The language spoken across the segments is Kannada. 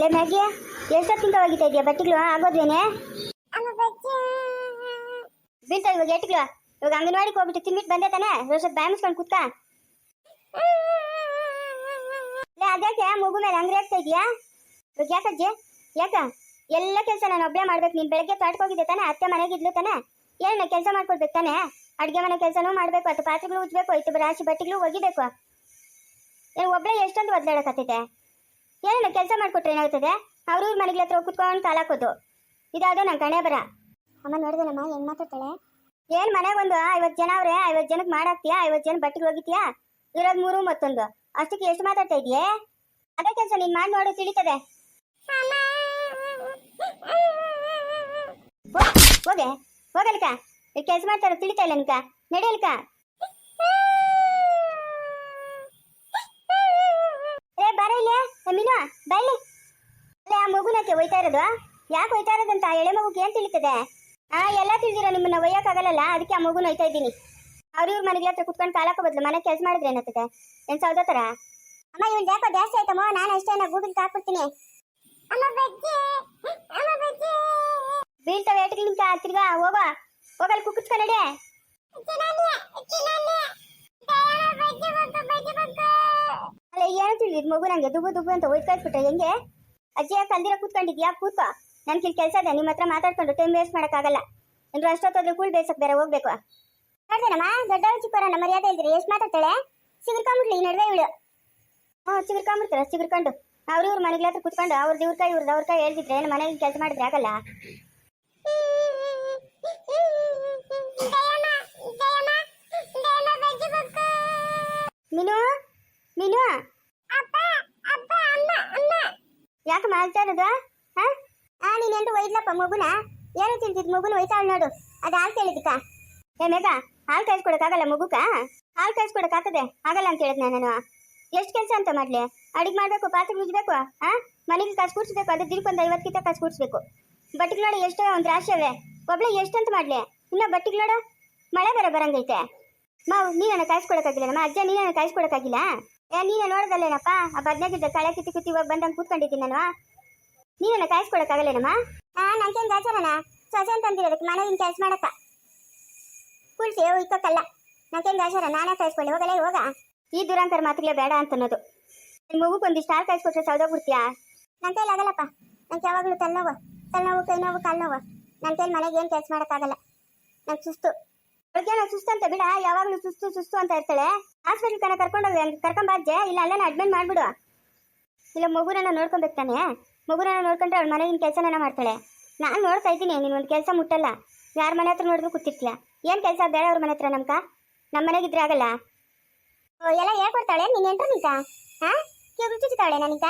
ಲೇ ಮ್ಯಾಗಿ ಎಷ್ಟೊತ್ತಿಂದ ಹೋಗಿತಾ ಇದೆಯಾ? ಬಟ್ಟೆಗಳು ಆಗೋದ್ವೇನೆ? ಬೀಳ್ತಾ ಇವಾಗ ಏಟಿಗಳು ಇವಾಗ ಅಂಗನವಾಡಿಗೆ ಹೋಗ್ಬಿಟ್ಟು ತಿನ್ಬಿಟ್ಟು ಬಂದೆ ತಾನೆ? ರೋಷದ್ ಬಾಯ್ ಮುಸ್ಕೊಂಡು ಕುತ್ಕ? ಲೇ ಅದಕ್ಕೆ ಮಗು ಮೇಲೆ ಅಂಗಡಿ ಆಗ್ತಾ ಇದೆಯಾ? ಇವಾಗ ಯಾಕಜ್ಜಿ ಯಾಕ? ಎಲ್ಲ ಕೆಲಸ ನಾನು ಒಬ್ಬಳೇ ಮಾಡ್ಬೇಕು. ನೀನ್ ಬೆಳಗ್ಗೆ ತೋಟಕ್ಕೆ ಹೋಗಿದ್ದೆ ತಾನೆ? ಅತ್ತೆ ಮನೆಗೆ ಇದ್ಲು ತಾನೆ? ಏನ ಕೆಲಸ ಮಾಡ್ಕೊಡ್ಬೇಕು ತಾನೆ? ಅಡುಗೆ ಮನೆ ಕೆಲಸನೂ ಮಾಡಬೇಕು ಅಥವಾ ಪಾತ್ರೆಗಳು ಉಜ್ಬೇಕು ಆಯ್ತು ರಾಶಿ ಬಟ್ಟೆಗಳು ಒಗಿಬೇಕು. ಏನು ಒಬ್ಬಳೇ ಎಷ್ಟೊಂದು ಒದ್ದಾಡಕತ್ತಿದೆ ಏನೇನು ಕೆಲಸ ಮಾಡ್ಕೊಟ್ರೆ ಏನಾಗ್ತದೆ? ಅವ್ರವ್ರ ಮನೆಗಳ ಹತ್ರ ಕುತ್ಕೊಂಡು ಕಾಲ ಹಾಕೋದು. ಇದಾದ ನಂಗೆ ಕಣೆ ಬರ. ಅಮ್ಮ ನೋಡಿದನಮ್ಮ ಹೆಂಗ್ ಮಾತಾಡ್ತಾಳೆ? ಏನ್ ಮನೆಗೆ ಒಂದು ಐವತ್ ಜನ ಅವ್ರೆ, ಐವತ್ ಜನಕ್ಕೆ ಮಾಡಾಕ್ತೀಯಾ? ಐವತ್ತು ಜನ ಬಟ್ಟೆಗೆ ಹೋಗಿತ್ತೀಯಾ ಇರೋದು ಮೂರು ಮತ್ತೊಂದು ಅಷ್ಟಕ್ಕೆ ಎಷ್ಟು ಮಾತಾಡ್ತಾ ಇದೆಯೇ? ಅದೇ ಕೆಲಸ ನೀನ್ ಮಾಡಿ ನೋಡು ತಿಳಿತದೆ ಹೋಗೆ ಹೋಗಲಿಕ ಕೆಲಸ ಮಾಡ್ತಾರ ತಿಳಿತಾ ಇಲ್ಲ ನಿಕ ನಡೆಯಲಿಕ ಏ ಬಾರ ಇಲ್ಲಿ ಏ ಮೀನು ಬೈಲಿ ಅಲ್ಲೇ ಆ ಮಗುನಕ್ಕೆ ಒಯ್ತಾ ಇರೋದು ಯಾಕೆ ಒಯ್ತಾ ಇರೋದಂತ ಎಳೆ ಮಗುಗೆ ಏನ್ ತಿಳಿತದೆ? ಆ, ಎಲ್ಲ ತಿಳಿದಿರೋ ನಿಮ್ಮನ್ನ ಒಯ್ಯಕ್ಕಾಗಲ್ಲ ಅದಕ್ಕೆ ಆ ಮಗುನ ಒಯ್ತಾ ಇದ್ದೀನಿ. ಅವ್ರ ಇವ್ರ ಮನೆಗೆ ಹತ್ರ ಕುತ್ಕೊಂಡು ಕಾಲಕ್ಕೆ ಬದಲು ಮನೆ ಕೆಲಸ ಮಾಡಿದ್ರೆ ಏನಾಗ್ತದೆ? ಏನ್ ಸೌದ ತರ ಅಮ್ಮ, ಇವನ್ ಯಾಕೋ ಜಾಸ್ತಿ ಆಯ್ತಮ್ಮ, ನಾನು ಅಷ್ಟೇ ನಾ ಗೂಗಲ್ ಹಾಕ್ಬಿಡ್ತೀನಿ ಬೀಳ್ತವೆ ಏಟಿಗೆ ನಿಂತ, ತಿರ್ಗಾ, ಹೋಗೋ. ಹೋಗಲ್ ಕುಕ್ಕುಚ್ಕ ನಡಿ ಅಲ್ಲ ಮಗು ನಂಗೆ ದುಬ್ಬು ದುಬ್ಬು ಅಂತ ಒಯ್ದು ಕಳಿಸ್ಬಿಟ್ರೆ ಹೆಂಗೆ? ಅಜ್ಜಿ ಯಾಕೆ ಕಲ್ದಿರ ಕೂತ್ಕೊಂಡಿದ್ಯಾ? ಕೂತ್ಕೋ. ನನ್ ಕಿಲ್ ಕೆಲಸ ಇದೆ ನಿಮ್ಮ ಹತ್ರ ಮಾತಾಡ್ಕೊಂಡು ಟೈಮ್ ವೇಸ್ಟ್ ಮಾಡಕ್ಕಾಗಲ್ಲ. ಅಂದ್ರೆ ಅಷ್ಟೊತ್ತಾದ್ರೂ ಕೂಳ್ ಬೇಸಕ್ ಬೇರೆ ಹೋಗ್ಬೇಕು. ದೊಡ್ಡ ಚಿಕ್ಕವರ ನಮ್ಮ ಮರ್ಯಾದೆ ಇಲ್ದಿರಿ, ಎಷ್ಟು ಮಾತಾಡ್ತಾಳೆ? ಸಿಗುರ್ಕೊಂಬಿಡ್ಲಿ ಈ ನಡುವೆ ಇವಳು. ಹ್ಞೂ ಸಿಗುರ್ಕೊಂಬಿಡ್ತಾರೆ ಸಿಗುರ್ಕೊಂಡು ಅವ್ರ ಇವ್ರ ಮನೆಗಳ ಹತ್ರ ಕುತ್ಕೊಂಡು ಅವ್ರದ್ದು ಇವ್ರ ಕೈ ಇವ್ರದ್ದು ಅವ್ರ ಕೈ ಹೇಳ್ತಿದ್ರೆ ಏನು ಮನೆಗೆ ಕೆಲಸ ಮಾಡಿದ್ರೆ ಆಗಲ್ಲ. ಮಾಡ್ತಾ ಹಾ ನೀನೆಂದು ಒಯ್ದ್ಲಪ್ಪ ಮಗುನ? ಏನು ತಿಂತಿದ್ ಮಗುನ ಒಯ್ತಾಳ ನೋಡು. ಅದು ಹಾಲು ಕೇಳಿದಿಕ್ಕ ಏ, ಮೇಘ, ಹಾಲು ಆಗಲ್ಲ ಮಗುಕ? ಹಾಲು ಆಗದೆ ಆಗಲ್ಲ ಅಂತ ಹೇಳಿದ್ನ ನಾನು. ಎಷ್ಟು ಕೆಲಸ ಅಂತ ಮಾಡ್ಲಿ? ಅಡಿಗೆ ಮಾಡ್ಬೇಕು, ಪಾತ್ರೆ ಮುಜ್ಬೇಕು ಹಾ ಮನೆಗೆ ಕಾಸು ಕೂಡ್ಸ್ಬೇಕು ಅದು ದಿನಕ್ಕೊಂದು ಐವತ್ತು ಕಿತ್ತ ಕಾಸು ಕೂಡ್ಸ್ಬೇಕು ನೋಡಿ, ಎಷ್ಟೋ ಒಂದು ರಾಶಿ ಒಬ್ಳೆ ಒಬ್ಳೆ ಎಷ್ಟಂತ ಮಾಡ್ಲಿ? ಇನ್ನ ಬಟ್ಟೆಗಳೋಡು ಮಳೆ ಬರ ಬರಂಗೈತೆ. ಮಾವು ನೀನನ್ನ ಕಾಯಿಸ್ಕೊಡಕ್ಕಾಗಿಲ್ಲ ನಮ್ಮ ಅಜ್ಜ ನೀನನ್ನ ಕಾಯಿಸ್ಕೊಡಕ್ಕಾಗಿಲ್ಲ ಏ, ನೀನ ನೋಡದಲ್ಲೇನಪ್ಪ? ಆ ಬದ್ನಾಗಿದ್ದ ಕಳೆ ಕಿತ್ತಿ ಕುತ್ತಿ ಹೋಗಿ ಬಂದಂಗೆ ಕೂತ್ಕೊಂಡಿದ್ದೀನಿ ನಾನು. ನೀನನ್ನ ಕಾಯಿಸ್ಕೊಡಕ್ಕಾಗಲ್ಲೇನಮ್ಮ ಆ ನಂಗೇನು ಗಾಚಾರನ ಸೊಸೆ ಅಂತಂದಿರೋದಕ್ಕೆ ಮನೆಗಿನ ಕೆಲಸ ಮಾಡಕ್ಕ. ಕುಳ್ಸಿ ಇಕ್ಕಕ್ಕಲ್ಲ. ನಂಗೇನು ಗಾಚಾರ ನಾನೇ ಕಾಯಿಸ್ಕೊಳ್ಳಿ ಹೋಗಲೇ ಹೋಗ. ಈ ದುರಂತರ ಮಾತುಗಳೇ ಬೇಡ ಅಂತ ಅನ್ನೋದು ನಿನ್ ಮಗುಗೆ ಒಂದಿಷ್ಟು ಹಾಲು ಕಾಯಿಸ್ಕೊಟ್ರೆ ಸೌದೋಗ್ಬಿಡ್ತೀಯಾ? ನನ್ನ ಕೈಲಿ ಆಗಲ್ಲಪ್ಪ. ನಂಗೆ ಯಾವಾಗಲೂ ತಲೆನೋವು. ತಲೆನೋವು ಕೈ ನೋವು ಕಾಲು ನೋವು ನನ್ನ ಕೈಲಿ ಮನೆಗೆ ಏನು ಕೆಲಸ ಮಾಡೋಕ್ಕಾಗಲ್ಲ. ನಂಗೆ ಸುಸ್ತು. ಅವ್ಳಿಗೇನೋ ಸುಸ್ತು ಅಂತ ಬಿಡ. ಯಾವಾಗಲೂ ಸುಸ್ತು ಸುಸ್ತು ಅಂತ ಇರ್ತಾಳೆ. ಹಾಸ್ಪಿಟಲ್ ಕನ ಕರ್ಕೊಂಡೋಗಿ ಕರ್ಕೊಂಬಾಜ್ಜೆ ಇಲ್ಲ ಅಲ್ಲೇ ಅಡ್ಮಿಟ್ ಮಾಡ್ಬಿಡು. ಇಲ್ಲ ಮಗುನ ನೋಡ್ಕೊಬೇಕು ತಾನೆ ಮಗುನ ನೋಡ್ಕೊಂಡ್ರೆ ಅವಳ ಮನೆಗಿನ ಕೆಲಸನ ಮಾಡ್ತಾಳೆ. ನಾನು ನೋಡ್ತಾ ಇದ್ದೀನಿ, ನೀನು ಒಂದು ಕೆಲಸ ಮುಟ್ಟಲ್ಲ. ಯಾರ ಮನೆ ಹತ್ರ ನೋಡಿದ್ರು ಕೂತಿರ್ತೀಯ. ಏನು ಕೆಲಸ ಬೇಡ ಅವ್ರ ಮನೆ ಹತ್ರ ನಮ್ಕ? ನಮ್ಮ ಮನೆಗಿದ್ರೆ ಆಗಲ್ಲ. ಎಲ್ಲ ಹೇಳ್ಕೊಡ್ತಾಳೆ? ನೀನು ಎಂಟ್ರು ನಿಂತ? ಹಾ? ಕಿವಿ ಚುಚ್ಚುತ್ತಾಳೆ ನನಗ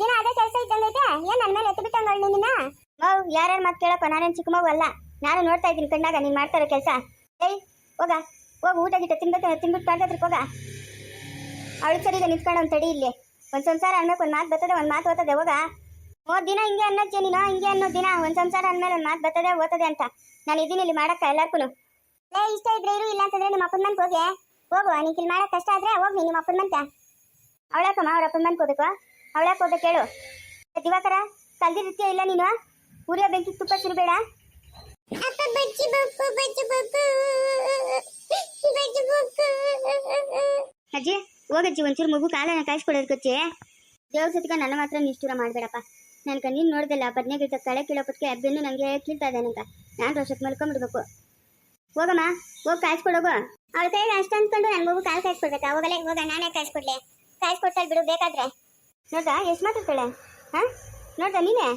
ದಿನ ಅದೇ ಕೆಲಸ ಇದ್ದಂಗೈತೆ ಏನ್ ನನ್ನ ಮೇಲೆ ಎತ್ತು ನಿನ್ನ ಓ ಯಾರ್ಯಾರು ಮಾತು ಕೇಳಪ್ಪ ನಾನೇನು ಚಿಕ್ಕ ಮಗು ಅಲ್ಲ. ನಾನು ನೋಡ್ತಾ ಇದ್ದೀನಿ ಕಣ್ಣಾಗ ನೀನ್ ಮಾಡ್ತಾ ಇರೋ ಕೆಲಸ? ಏಯ್, ಹೋಗ. ಹೋಗ, ಊಟ ಗಿಟ್ಟ ತಿನ್ಬೇಕು, ತಿನ್ಬಿಟ್ಟು ಕಾಡ್ತದ್ರಕ್ಕೆ ಹೋಗ. ಅವಳು ಸರಿಗೆ ನಿಂತ್ಕೊಂಡು ಒಂದು ತಡಿ ಇಲ್ಲಿ. ಒಂದು ಸಂಸಾರ ಅನ್ಬೇಕು ಒಂದು ಮಾತು ಬರ್ತದೆ, ಒಂದು ಮಾತು ಓದ್ತದೆ, ಹೋಗ. ಮೂರ್ ದಿನ ಹಿಂಗೆ ಅನ್ನೋದು ನೀನು? ಹಿಂಗೆ ಅನ್ನೋ ದಿನ? ಒಂದ್ ಸಂಸಾರ ಅಂದ್ಮೇಲೆ ಒಂದ್ ಮಾತು ಬರ್ತದೆ ಓದ್ತದೆ ಅಂತ. ನಾನು ಇದೀನಿ ಇಲ್ಲಿ ಮಾಡಕ್ಕ ಎಲ್ಲಾರ್ಕು ಲೇ ಇಷ್ಟ ಇದ್ರೆ ಇರು ಇಲ್ಲ ಅಂತಂದ್ರೆ ನಿಮ್ಮ ಅಪ್ಪನ ಮನೆಗೆ ಹೋಗಿ. ಹೋಗು ನಿಂಗೆ ಇಲ್ಲಿ ಮಾಡಕ್ ಕಷ್ಟ ಆದ್ರೆ ಹೋಗಿ ನಿಮ್ಮ ಅಪ್ಪನ ಮನೆ ಅವಳಕ್ಕಮ್ಮ ಅವ್ರ ಅಪ್ಪನ ಮನೆಗೆ ಹೋಗ್ಬೇಕು ಅವಳಕ್ಕೆ ಹೋಗ್ಬೇಕು ಕೇಳು. ಇವಾಗ ದಿವಾಕರ ಕಲ್ದಿರ್ತೀಯ ಇಲ್ಲ ನೀನು? ಉರಿಯೋ ಬೆಂಕಿ ತುಪ್ಪ ಸುರಿಬೇಡ ಅಜ್ಜಿ ಹೋಗಜ್ಜಿ ಒಂಚೂರು ಮಗು ಕಾಲನ ಕಾಯಿಸ್ಕೊಡೋದಕ್ಕೆ ದೇವ್ರ ಸತಿಗ ನನ್ನ ಮಾತ್ರ ನಿಷ್ಠೂರ ಮಾಡಬೇಡಪ್ಪ. ನನ್ನ ಕಣ್ಣೀನು ನೋಡ್ದಲ್ಲ ಗಿಡ ಕಳೆ ಕೀಳೋಪತ್ಕೆ ಬೆನ್ನು ನನಗೆ ಕೀಳ್ತಾ ಇದ್ದಾನಂತ ನಾನು ರೋಷಕ್ಕೆ ಮಲ್ಕೊಂಡ್ಬಿಡ್ಬೇಕು ಹೋಗಮ್ಮ, ಹೋಗಿ ಕಾಯಿಸ್ಕೊಡೋಗು ಅವಳ ಕೈಗೆ ಅಷ್ಟು ಅಂದ್ಕೊಂಡು ನನ್ಗೆ ಮಗು ಕಾಲು ಕಾಯಿಸ್ಕೊಡ್ಬೇಕಾ ಹೋಗಲೇ, ಹೋಗ, ನಾನೇ ಕಾಯಿಸ್ಕೊಡ್ಲಿ ಕಾಯಿಸ್ಕೊಡ್ತಾಳೆ ಬಿಡು, ಬೇಕಾದ್ರೆ. ನೋಡ್ದಾ, ಎಷ್ಟು ಮಾತಾಡ್ತಾಳೆ? ಹಾ? ನೋಡ್ದ ನೀನೇ?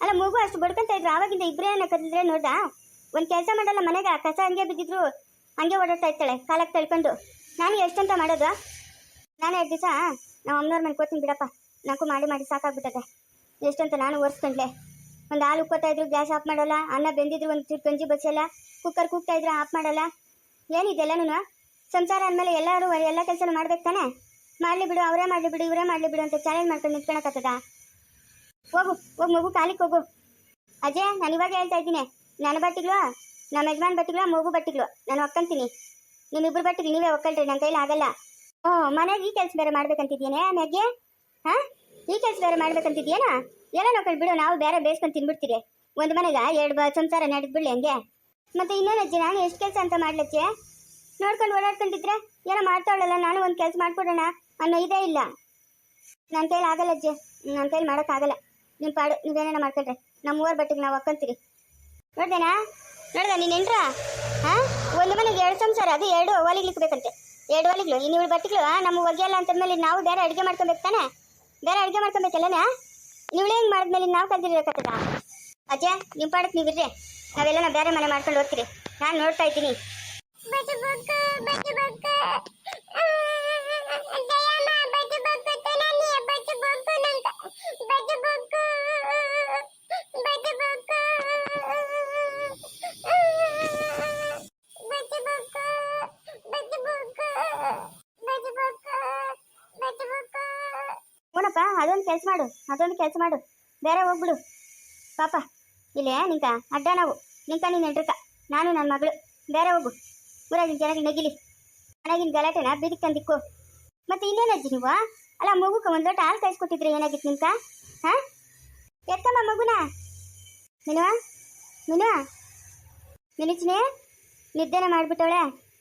ಅಲ್ಲ, ಮಗು ಅಷ್ಟು ಬಡ್ಕೊಂತ ಇದ್ರು, ಆವಾಗಿಂದ ಇಬ್ಬರೇ ಕದಿದ್ರೆ ನೋಡ್ದ? ಒಂದು ಕೆಲಸ ಮಾಡಲ್ಲ ಮನೆಗೆ, ಕಸ ಹಂಗೆ ಬಿದ್ದಿದ್ರು, ಹಂಗೆ ಓಡಾಡ್ತಾ ಇರ್ತಾಳೆ ಕಾಲಕ್ಕೆ ತಳ್ಕೊಂಡು. ನಾನು ಎಷ್ಟಂತ ಮಾಡೋದು? ನಾನು ಎರಡು ದಿವಸ ನಮ್ಮ ಅಮ್ಮನವ್ರ ಮನೆ ಕೂತೀನಿ ಬಿಡಪ್ಪ. ನಾಲ್ಕು ಮಾಡಿ ಮಾಡಿ ಸಾಕಾಗ್ಬಿಟ್ಟದೆ. ಎಷ್ಟಂತ ನಾನು ಒರೆಸ್ಕೊಂಡ್ಲೆ ಒಂದು ಹಾಲು ಉಕ್ಕೋತಾ ಇದ್ರು ಗ್ಯಾಸ್ ಆಫ್ ಮಾಡೋಲ್ಲ, ಅನ್ನ ಬೆಂದಿದ್ರು ಒಂದು ಚೂರು ಗಂಜಿ ಬಚ್ಚಲ್ಲ ಕುಕ್ಕರ್ ಕೂಗ್ತಾ ಇದ್ರೆ ಆಫ್ ಮಾಡಲ್ಲ. ಏನಿದೆಲ್ಲನೂ ಸಂಸಾರ ಅಂದಮೇಲೆ ಎಲ್ಲರೂ ಎಲ್ಲ ಕೆಲಸನೂ ಮಾಡ್ಬೇಕು ತಾನೆ? ಮಾಡಲಿ ಬಿಡು, ಅವರೇ ಮಾಡಲಿ ಬಿಡು, ಇವರೇ ಮಾಡಲಿ ಬಿಡು ಅಂತ ಚಾಲೆಂಜ್ ಮಾಡ್ಕೊಂಡು ನಿಂತ್ಕೊಳಕತ್ತದ ಹೋಗು, ಹೋಗಿ ಮಗು ಕಾಲಿಗೆ ಹೋಗು. ಅಜಯ್, ನಾನು ಇವಾಗ ಹೇಳ್ತಾ ಇದ್ದೀನಿ. ನನ್ನ ಬಟ್ಟಿಗಳು, ನಮ್ಮ ಯಜಮಾನ್ ಬಟ್ಟಿಗಳು, ಮಗು ಬಟ್ಟಿಗಳು. ನಾನು ಒಕ್ಕಂತೀನಿ ನಿಮ್ಮಿಬ್ರು ಬಟ್ಟಿಗೆ ನೀವೇ ಒಕ್ಕಲ್ರಿ ನನ್ನ ಕೈಲಿ ಆಗಲ್ಲ. ಓ, ಮನೆಗೆ ಈ ಕೆಲಸ ಬೇರೆ ಮಾಡ್ಬೇಕಂತಿದ್ದೀನಿ ಮ್ಯಾಗೆ? ಹಾ? ಈ ಕೆಲಸ ಬೇರೆ ಮಾಡ್ಬೇಕಂತಿದ್ಯೇನಾ? ಎಲ್ಲ ನೋಡ್ಕೊಂಡು ಬಿಡು, ನಾವು ಬೇರೆ ಬೇಯಿಸ್ಕೊಂಡು ತಿನ್ಬಿಡ್ತೀರಿ ಒಂದು ಮನೆಗ ಎರಡು ಬ ಸಂಸಾರ ನಡೆದ್ ಬಿಡ್ಲಿ ಹಂಗೆ. ಮತ್ತೆ ಇನ್ನೇನು ಅಜ್ಜಿ, ನಾನು ಎಷ್ಟು ಕೆಲಸ ಅಂತ ಮಾಡ್ಲಚ್ಚೆ ನೋಡ್ಕೊಂಡು ಓಡಾಡ್ಕೊಂಡಿದ್ರೆ ಏನೋ ಮಾಡ್ತಾವಳಲ್ಲ, ನಾನು ಒಂದು ಕೆಲಸ ಮಾಡ್ಕೊಡೋಣ ಅನ್ನೋ ಇದೇ ಇಲ್ಲ. ನನ್ನ ಕೈಲಿ ಆಗಲ್ಲ ಅಜ್ಜಿ ನನ್ನ ಕೈಲಿ ಮಾಡೋಕ್ಕಾಗಲ್ಲ. ನಿಮ್ಮ ಪಾಡು, ನೀವೇನೇನೋ ಮಾಡ್ಕೊಂಡ್ರೆ ನಮ್ಮ ಊರ ಬಟ್ಟಿಗೆ ನಾವು ಹಾಕೊಂತೀರಿ ನೋಡ್ದೇನಾ? ನೋಡ್ದ, ನೀನು ಎಂಟ್ರ ಹಾಂ? ಒಂದು ಮನೆಗೆ ಎರಡು ಸಂಸಾರ, ಅದು ಎರಡು ಒಲಿಗ್ಲಿಕ್ಕೆ ಬೇಕಂತೆ ಎರಡು ಒಲಿಗ್ಲು. ಇನ್ನು ಇವಳು ಬಟ್ಟೆಗಳು ನಮ್ಮ ಒಗೆಯಲ್ಲ ಅಂತಂದ್ಮೇಲೆ ನಾವು ಬೇರೆ ಅಡುಗೆ ಮಾಡ್ಕೊಬೇಕು ತಾನೆ? ಬೇರೆ ಅಡುಗೆ ಮಾಡ್ಕೊಬೇಕಲ್ಲನ ಇವಳೇ ಹೆಂಗೆ ಮಾಡಿದ್ಮೇಲೆ ನಾವು ಕಲ್ತಿರ್ಬೇಕತ್ತದ ಅಜ್ಜ ನಿಮ್ಮ ಪಾಡಕ್ಕೆ ನೀವಿರ್ರಿ ನಾವೆಲ್ಲ ಬೇರೆ ಮನೆ ಮಾಡ್ಕೊಂಡು ಹೋಗ್ತೀರಿ ನಾನು ನೋಡ್ತಾ ಇದ್ದೀನಿ. ಕೆಲಸ ಮಾಡು ಅದೊಂದು ಕೆಲಸ ಮಾಡು. ಬೇರೆ ಹೋಗ್ಬಿಡು. ಪಾಪ, ಇಲ್ಲೇ ನಿಂಕ, ಅಡ್ಡ ನಾವು. ನಿಂಕ, ನೀನು ಎಂಟ್ರಿಕ ನಾನು ನನ್ನ ಮಗಳು. ಬೇರೆ ಹೋಗು. ಊರಾಗಿನ ಜನಗಳು ನಗಿಲಿ. ಮನೆಗಿನ ಗಲಾಟೆನ ಬೀದಿಗೆ ತಂದಿಕ್ಕು. ಮತ್ತೆ ಇನ್ನೇನಜ್ಜಿ ನೀವು? ಅಲ್ಲ ಮಗುಕ ಒಂದು ಲೋಟ ಹಾಲು ಕಾಯಿಸ್ಕೊಟ್ಟಿದ್ರೆ ಏನಾಗಿತ್ತು ನಿಂಕ? ಹಾಂ? ಎತ್ತಮ್ಮ ಮಗುನ. ಮಿನುವ ಮಿನುವ ಮಿನುಚಿನೇ ನಿದ್ದೆನ ಮಾಡ್ಬಿಟ್ಟವಳೆ.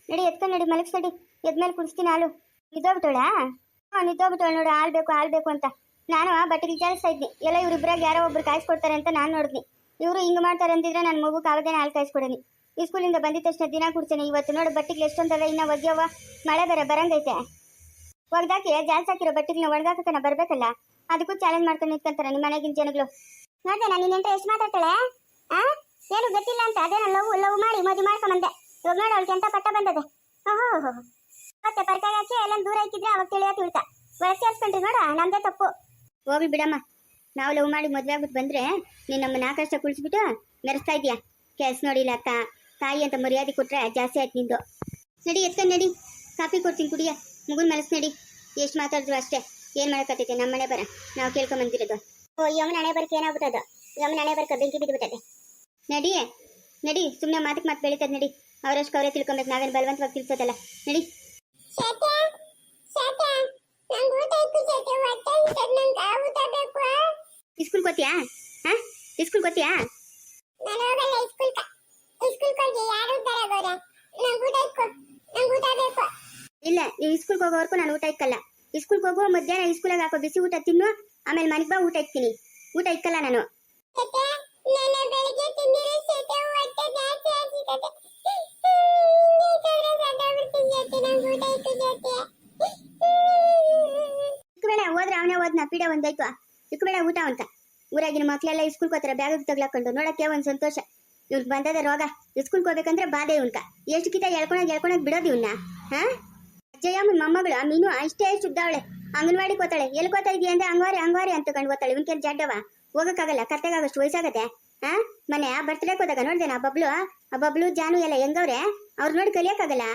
ನಡಿ, ಎತ್ಕೊಂಡು ನಡಿ ಮಲಗಿಸ್ಕೊಡಿ ಎದ್ಮೇಲೆ ಕುಡಿಸ್ತೀನಿ ಹಾಲು. ನಿದ್ದೋಗ್ಬಿಟ್ಟವಳ? ನಿದ್ದೋಗ್ಬಿಟ್ಟವಳು ನೋಡು, ಹಾಲು ಬೇಕು ಹಾಲು ಬೇಕು ಅಂತ. ನಾನು ಬಟ್ಟೆಗೆ ವಿಚಾರಿಸ್ತಾ ಇದ್ದೆ. ಎಲ್ಲ ಇವ್ರಿಬ್ರಾಗ ಯಾರೋ ಒಬ್ರು ಕಾಯಿಸ್ಕೊಡ್ತಾರೆ ಅಂತ ನಾನು ನೋಡಿದ್ನಿ ಇವರು ಹಿಂಗೆ ಮಾಡ್ತಾರೆ ಅಂತಿದ್ರೆ ನನ್ನ ಮಗು ಕಾವದೇನೆ ಹಾಲು ಕಾಯಿಸ್ಕೊಡೋಣ ಈ ಸ್ಕೂಲಿಂದ ಬಂದಿದ ತಕ್ಷಣ ದಿನ ಕುಡ್ಸೇನೆ. ಇವತ್ತು ನೋಡಿ ಬಟ್ಟೆಗೆ ಎಷ್ಟೊಂದಲ್ಲ ಇನ್ನ ಒಗ್ಯವ ಮಳೆ ಬೇರೆ ಬರಂಗೈತೆ. ಒಗ್ದಾಕಿ ಜಾಸ್ತಿ ಹಾಕಿರೋ ಬಟ್ಟೆಗಳನ್ನ ಒಣಗಾಕಕ್ಕೆ ನಾ ಬರಬೇಕಲ್ಲ? ಅದಕ್ಕೂ ಚಾಲೆಂಜ್ ಮಾಡ್ಕೊಂಡು ನಿಂತ್ಕೊಂತಾರೆ ನಿಮ್ಮ ಮನೆಗಿನ ಜನಗಳು. ನೋಡ್ದೆ ನಾನು ನಿನ್ನೆ ಎಷ್ಟು ಮಾತಾಡ್ತಾಳೆ? ಆ? ಏನು ಗೊತ್ತಿಲ್ಲ ಅಂತ, ಅದೇ ನಾನು ಲವ್ ಲವ್ ಮಾಡಿ ಮದುವೆ ಮಾಡ್ಕೊಂಬಂದೆ. ಇವಾಗ ನೋಡಿ ಅವಳಿಗೆ ಎಂತ ಪಟ್ಟ ಬಂದದೆ ಓಹೋ ಮತ್ತೆ ಪರ್ಕಾಯಿ ಹಾಕಿ ಎಲ್ಲ ದೂರ ಇಕ್ಕಿದ್ರೆ ಅವಾಗ ತಿಳಿಯೋ ತಿಳ್ತಾ ವಯಸ್ಸು ಸೇರ್ಸ್ಕೊಂಡ್ರಿ ನೋಡ ನಮ್ದೇ ತಪ್ಪು. ಹೋಗ್ಲಿ ಬಿಡಮ್ಮ. ನಾವು ಲವ್ ಮಾಡಿ ಮದುವೆ ಆಗ್ಬಿಟ್ಟು ಬಂದ್ರೆ ನೀನು ನಮ್ಮ ಆಕಾಶ ಕುಳಿಸ್ಬಿಟ್ಟು ಮೆರೆಸ್ತಾ ಇದೀಯಾ ಕೆಲ್ಸ ನೋಡಿಲ್ಲ ಅಕ್ಕ. ತಾಯಿ ಅಂತ ಮರ್ಯಾದೆ ಕೊಟ್ರೆ ಜಾಸ್ತಿ ಆಯ್ತು ನಿಂದು. ನಡಿ, ಎತ್ಕೊಂಡು ನಡಿ. ಕಾಫಿ ಕೊಡ್ತೀನಿ ಕುಡಿಯ. ಮಗುನ್ ಮನಸ್ಸು ನಡಿ. ಎಷ್ಟು ಮಾತಾಡಿದ್ರು ಅಷ್ಟೇ. ಏನು ಮಾಡೋಕತ್ತೈತೆ? ನಮ್ಮ ಮನೆ ಬರ. ನಾವು ಕೇಳ್ಕೊಂಬಂದಿರೋದು ಓ ಯಮನ ಹಣೆ ಬರಕ್ಕೆ ಏನಾಗ್ಬಿಟ್ಟದು? ಯಮನ ಹಣೆ ಬರಕ್ಕೆ ಬೆಂಕಿ ಬಿದ್ದುಬಿಟ್ಟದೆ ನಡಿ ನಡಿ. ಸುಮ್ಮನೆ ಮಾತಕ್ಕೆ ಮಾತು ಬೆಳೀತದೆ ನಡಿ. ಅವರಷ್ಟು ಅವರೇ ತಿಳ್ಕೊಬೇಕು. ನಾವೇನು ಬಲವಂತವಾಗಿ ತಿಳ್ಸೋದಲ್ಲ. ನಡಿ. ಸ್ಕೂಲ್ ಗೊತ್ತಿಯಾ? ಹಾ? ಸ್ಕೂಲ್ ಗೊತ್ತೀಯಾ? ಇಲ್ಲ ನೀವು ಸ್ಕೂಲ್ಗೆ ಹೋಗೋವರೆಗೂ ನಾನು ಊಟ ಇಕ್ಕಲ್ಲ. ಸ್ಕೂಲ್ಗೆ ಹೋಗುವ ಮಧ್ಯಾಹ್ನ ಸ್ಕೂಲಾಗ ಹಾಕೋ ಬಿಸಿ ಊಟ ತಿನ್ನು ಆಮೇಲೆ ಮನೆಗೆ ಬಾ ಊಟ ಇಕ್ತೀನಿ. ಊಟ ಇಕ್ಕಲ್ಲ ನಾನು. ಇಕ್ಕಬೇಡ ಹೋದ್ರೆ ಅವನೇ ಹೋದ್ನ ಪೀಡ ಒಂದಾಯ್ತು. ಇಕ್ಕಬೇಡ ಊಟ ಅಂತ ಊರಾಗಿನ ಮಕ್ಕಳೆಲ್ಲ ಸ್ಕೂಲ್ಗೆ ಹೋಗ್ತಾರೆ ಬ್ಯಾಗ್ ತಗ್ಲಾಕೊಂಡು ನೋಡಕ್ಕೆ ಒಂದ್ ಸಂತೋಷ. ಇವ್ನಿಗೆ ಬಂದದ ರೋಗ. ಸ್ಕೂಲ್ಗೆ ಹೋಗ್ಬೇಕಂದ್ರೆ ಬಾಧೆ ಇವ್ನ್ಕ ಎಷ್ಟು ಕಿತ ಎಳ್ಕೊಳಕ್ ಎಳ್ಕೊಳಕ್ ಬಿಡೋದು ಇವ್ನ, ಹಾ? ಅಜ್ಜಯ್ಯಮ್ಮನ ಮೊಮ್ಮಗಳು, ಆ ಮೀನು ಅಷ್ಟೇ ಶುದ್ಧವಳೆ ಅಂಗನವಾಡಿ ಕೋತಾಳೆ. ಎಲ್ಲಿ ಕೋತಾ ಇದೀಯ ಅಂದ್ರೆ ಅಂಗವಾರಿ ಅಂಗವಾರಿ ಅಂತ ಕಂಡು ಇನ್ ಕೆಲ್ ಜಡ್ಡವ. ಹೋಗಕ್ಕಾಗಲ್ಲ ಕತ್ತೆಗಾಗಷ್ಟು ವಯಸ್ಸಾಗತ್ತೆ, ಹಾ? ಮನೆ ಬರ್ತ್ಡೇ ಹೋದಾಗ ನೋಡ್ದೇನ ಆ ಬಬ್ಲು? ಆ ಬಬ್ಲು, ಜಾನು ಎಲ್ಲ ಹೆಂಗವ್ರೆ? ಅವ್ರು ನೋಡಿ ಕಲಿಯಕ್ಕಾಗಲ್ಲ.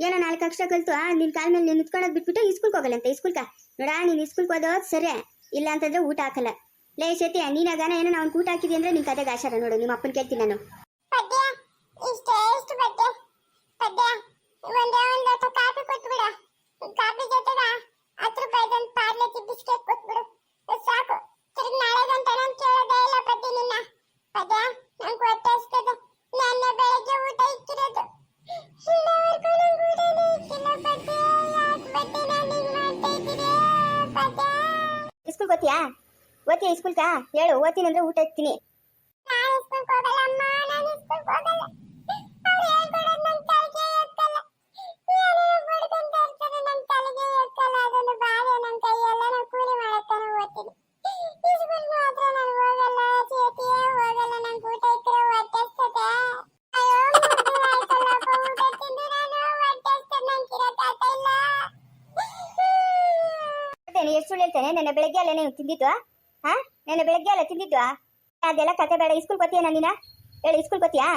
ಏನೋ ನಾಲ್ಕು ಅಕ್ಷರ ಕಲ್ತು ನಿನ್ ಕಾಲ ಮೇಲೆ ನಿಂತ್ಕೊಳ್ಳೋದು ಬಿಟ್ಬಿಟ್ಟು ಇಸ್ಕೂಲ್ಗೆ ಹೋಗಲ್ಲ ಅಂತ ಇಸ್ಕೂಲ್ಕ ನೋಡ, ನೀನು ಇಸ್ಕೂಲ್ಗೆ ಹೋದೋದು ಸರಿ. ಇಲ್ಲ ಅಂತಂದ್ರೆ ಊಟ ಹಾಕಲ್ಲ. ಲೇ ಶೇತಿ ನೀನಾಗಾನ ಏನೋ ನಾವು ಊಟ ಹಾಕಿದಿ ಅಂದ್ರೆ ನಿನ್ ಕತೆ ಗಾಶಾರ ನೋಡು, ನಿಮ್ಮ ಅಪ್ಪನ ಕೇಳ್ತೀನಿ ನಾನು. ಸಾಕು. ನಾಳೆ ನಾಳೆಗಂತ ನಾನು ಕೇಳೋದೇ ಇಲ್ಲ ಪದ್ಯ ನಿನ್ನ. ಪದ್ಯ, ನಂಗೆ ಹೊಟ್ಟೆ ಗೊತ್ತೀಯಾ ಓದ್ತೀಯ ಇಸ್ಕೂಲ್ಕ ಹೇಳು ಓದ್ತೀನಿ ಅಂದ್ರೆ ಊಟ ಇರ್ತೀನಿ ನೀನು ಎಷ್ಟು ಸುಳ್ಳು ಹೇಳ್ತೇನೆ? ನೆನ್ನೆ ಬೆಳಗ್ಗೆ ಅಲ್ಲ ನೀವು ತಿಂದಿದ್ದು ಹಾ? ನೆನ್ನೆ ಬೆಳಗ್ಗೆ ಅಲ್ಲ ತಿಂದಿದ್ವಾ? ಅದೆಲ್ಲ ಕತೆ ಬೇಡ. ಇಸ್ಕೂಲ್ ಗೊತ್ತೀಯ ನೀನ ಹೇಳಿ ಇಸ್ಕೂಲ್ ಗೊತ್ತೀಯಾ